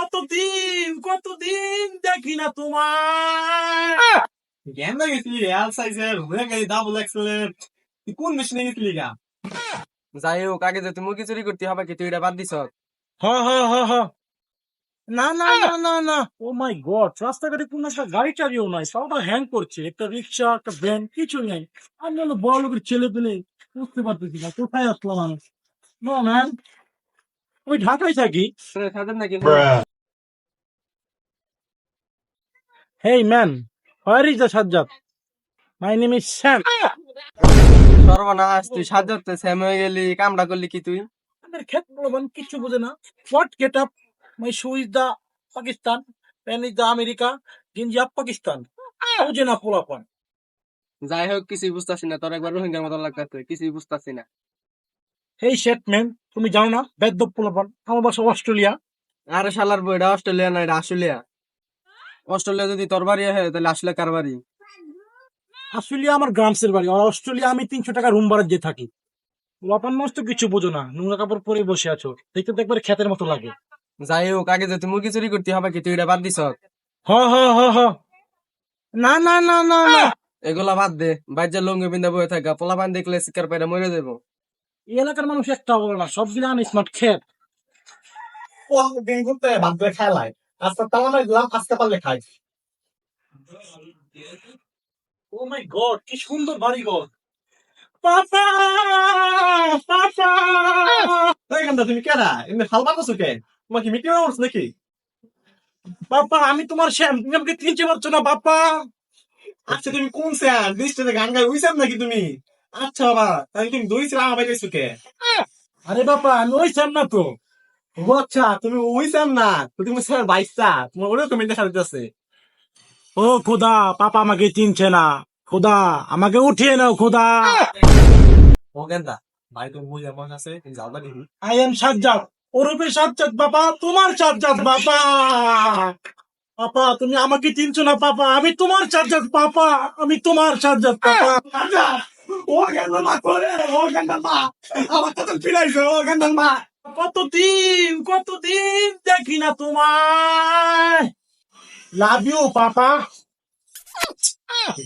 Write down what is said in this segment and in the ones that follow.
কতদিন কতদিন দেখি না তোমার। গেন্দা গেছিলি এল সাইজের হয়ে গেলি ডাবল এক্সেলের তুই কোন মেশিনে গেছিলি গা? যাই হোক আগে যে তুমি চুরি করতে হবে কি? তুই এটা বাদ দিছ? হ হ হ হ। না না না না না। ও মাই গড রাস্তাঘাটে কোন একটা গাড়ি টাড়িও নাই। সবটা হ্যাং করছে। একটা রিক্সা একটা ভ্যান কিছু নেই। আমি হলো বড় লোকের ছেলে পেলে বুঝতে পারতেছি না কোথায় আসলাম আমি নো ম্যান আমি ঢাকায় থাকি। সাজার নাকি? Hey man where is the Sajjad my name is Sam সর্বনাশ তুই সাজাতে স্যাম হয়ে গেলি। কামড়া করলি কি তুই? আমার ক্ষেত বলবান কিছু বোঝে না। What get up my shoe is the Pakistan pan is the America গেঞ্জি আপ পাকিস্তান বোঝে না পোলাপান। যাই হোক কিছুই বুঝতাছি না। তোর একবার রোহিঙ্গার মতো লাগতেছে কিছুই বুঝতাছি না। হেই শেট ম্যান তুমি জানো না বেদ্য পোলাপান। আমার বাসা অস্ট্রেলিয়া। আরে শালার বই এটা অস্ট্রেলিয়া না এটা আশুলিয়া। অস্ট্রেলিয়া যদি তোর বাড়ি হয় তাহলে আসলে কার বাড়ি? অস্ট্রেলিয়া আমার গ্রামসের বাড়ি। আর অস্ট্রেলিয়া আমি তিনশো টাকা রুম ভাড়া দিয়ে থাকি। পোলাপান মস্ত কিছু বোঝো না। নোংরা কাপড় পরে বসে আছো। দেখতে তো একবার ক্ষেতের মতো লাগে। যাই হোক আগে যে তুমি মুরগি চুরি করতে হবে কি তুই এটা বাদ দিছ। হ হ হ হ। না না না না না। এগুলা বাদ দে। বাইর লঙ্গি বিন্দা বয়ে থাকা। পোলাপান দেখলে শিকার পাইরা মরে দেবো এই এলাকার মানুষ একটা বলে না সবগুলো আনস্মার্ট ক্ষেত ও গেম করতে বাদ খেলায়। আজকে তালা দিলাম আজকে পারলে খাই। ও মাই গড কি সুন্দর বাড়ি ঘর পাপা পাপা এই তুমি কেডা এমনি ফাল মারতেছো কে? তোমার কি মিটিং আওয়ার্স নাকি? পাপা আমি তোমার শ্যাম তুমি আমাকে চিনতে পারছ না পাপা আচ্ছা তুমি কোন স্যার দৃষ্টিতে গান গাই উইসাম নাকি তুমি? আচ্ছা বাবা তাহলে তুমি দুই ছিল আমার কে? আরে বাবা আমি ওই শ্যাম না তো। আচ্ছা তুমি উইসাম না তো তুমি স্যার বাইসা তোমার ওরেও কমেন্ট দেখা দিতেছে ও খোদা পাপা আমাকে চিনছে না খোদা আমাকে উঠিয়ে নাও খোদা। ও গেন্দা ভাই তুমি বুঝে মন আছে তুমি যাও না দেখি। আই এম সাজ্জাদ ওরূপে সাজ্জাদ বাবা তোমার সাজ্জাদ বাবা। পাপা তুমি আমাকে চিনছো না পাপা আমি তোমার সাজ্জাদ পাপা আমি তোমার সাজ্জাদ পাপা। ও গেন্দা মা করে ও গেন্দা মা আমার তো ফিরাইছে ও গেন্দা মা। কতদিন কতদিন দেখি না তোমায়। Love you papa.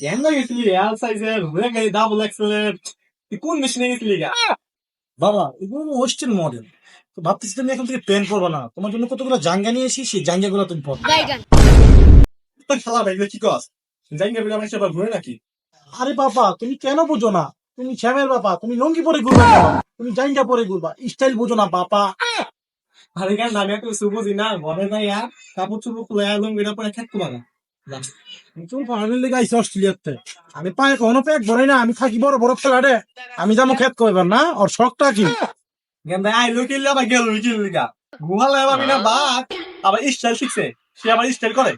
গেন্দা গেছিলি এল সাইজের হয়ে গেলি ডাবল এক্সেলের তুই কোন মেশিনে গেছিলি গা? বাবা এগুলো হোস্টেল মডেল তো ভাবতেছি তুমি এখন থেকে পেন পরবা না। তোমার জন্য কতগুলো জাঙ্গা নিয়ে এসি সেই জাঙ্গা গুলো তুমি. তো খেলা ভাই কি কস? না বিনা মাসে ঘুরে নাকি? আরে বাবা তুমি কেন বুঝো না? তুমি শ্যামের বাবা তুমি লঙ্গি পরে ঘুরবা তুমি জাঙ্গা পরে ঘুরবা স্টাইল বুঝো না বাবা আরে কেন আমি একটু সুবুঝি না ঘরে যাই আর কাপড় চুপড় খুলে একদম বিনা পরে খেত ফার্মের লেগে আইসি অস্ট্রেলিয়াতে। আমি পায়ে কোনো প্যাক ভরাই না আমি থাকি বড় বড় ফ্ল্যাটে আমি যাব খেত কইবার না? ওর শখটা কি? গেন্দা আইলো কিনলে আবার গেল কিনলি গা ঘুমালে আবার বিনা বাদ আবার স্টাইল শিখছে। সে আবার স্টাইল করে।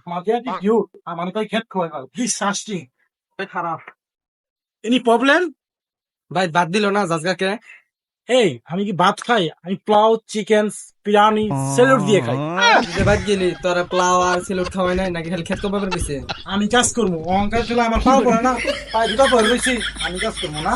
কি কিউট আমার তাই খেত কইবার ডিসকাস্টিং খারাপ। এনি প্রবলেম ভাই বাদ দিল না জাজগাকে? এই আমি কি ভাত খাই? আমি প্লাউ চিকেন বিরিয়ানি সেলুট দিয়ে খাই। যে বাদ গেলি তোরা প্লাউ আর সেলুট খাওয়াই নাই নাকি খালি খেত কবে বেশি আমি কাজ করব। অহংকার ছিল আমার পাও পড়ে না। পায়ে দুটা পড়ে আমি কাজ করব না।